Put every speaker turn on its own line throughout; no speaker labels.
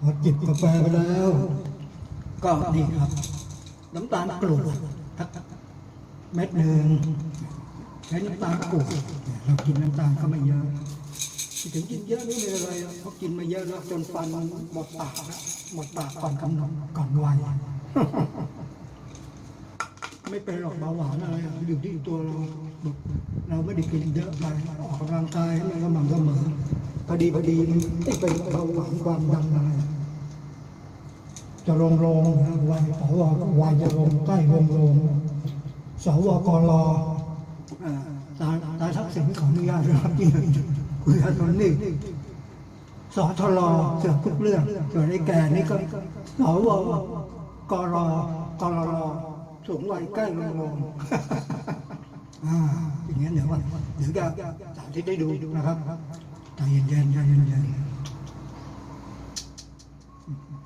พอจิบกาแฟไปแล้ว ก็นี่ครับ น้ำตาลกรวดทักเม็ดหนึ่งใช้น้ำตาลกรวดเนี่ยเรากินน้ำตาลก็ไม่เยอะถึงกินเยอะนี่ไม่เป็นไรเพราะกินมาเยอะแล้วจนฟันมันหมดปากหมดปากก่อนกำหนดก่อนวัยไม่เป็นหรอกเบาหวานอะไรอะอยู่ที่ตัวเรา เราไม่ได้กินเยอะไปออกกำลังกายให้มันกำลังเสมอพอดีพอดีมันไม่เป็นเบาหวานความดันอะไรจะลงลงนะวัยสวก็วัยจะลงใกล้ลงลงสวกรอตาตาทักษิณขออนุญาตครับที่คุยกันตรนี้สทลเสือกทุกเรื่องส่วนไอ้แก่นี่ก็สวกรอกรรสูงวัยใกล้ลงลง อ่าอย่างนี้เดี๋ยวว่าเดี๋ยวจะสาธิตได้ดูนะครับใจเย็นๆใจเย็นๆ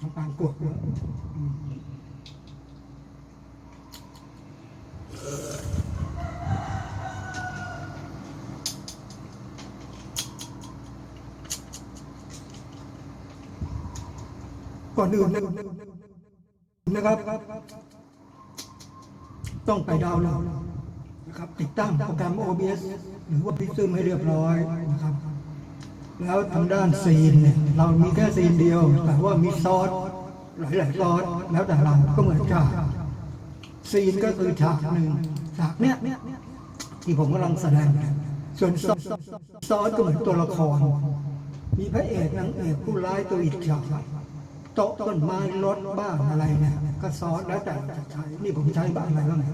น้ำตาลกวดด้วยก่อนอื่นนะครับ ต้องไปดาวน์โหลด นะครับติดตั้งโปรแกรม OBS หรือว่าพิซซึมให้เรียบร้อยนะครับ แล้วทางด้านซีนเนี่ยเรามีแค่ซีนเดียว แต่ว่ามีซอสหลายๆซอสแล้วแต่เราก็เหมือนฉากซีนก็คือฉากหนึ่งฉากเนี้ยที่ผมกำลังแสดงนะส่วนซอสซอสก็เหมือนตัวละคร มีพระเอกนางเอกผู้ร้ายตัวอิจฉาโต๊ะต้นไม้รถบ้านอะไรเนี่ยก็ซอสแล้วแต่จะใช้นี่ผมใช้บ้านอะไรบ้างเนี่ย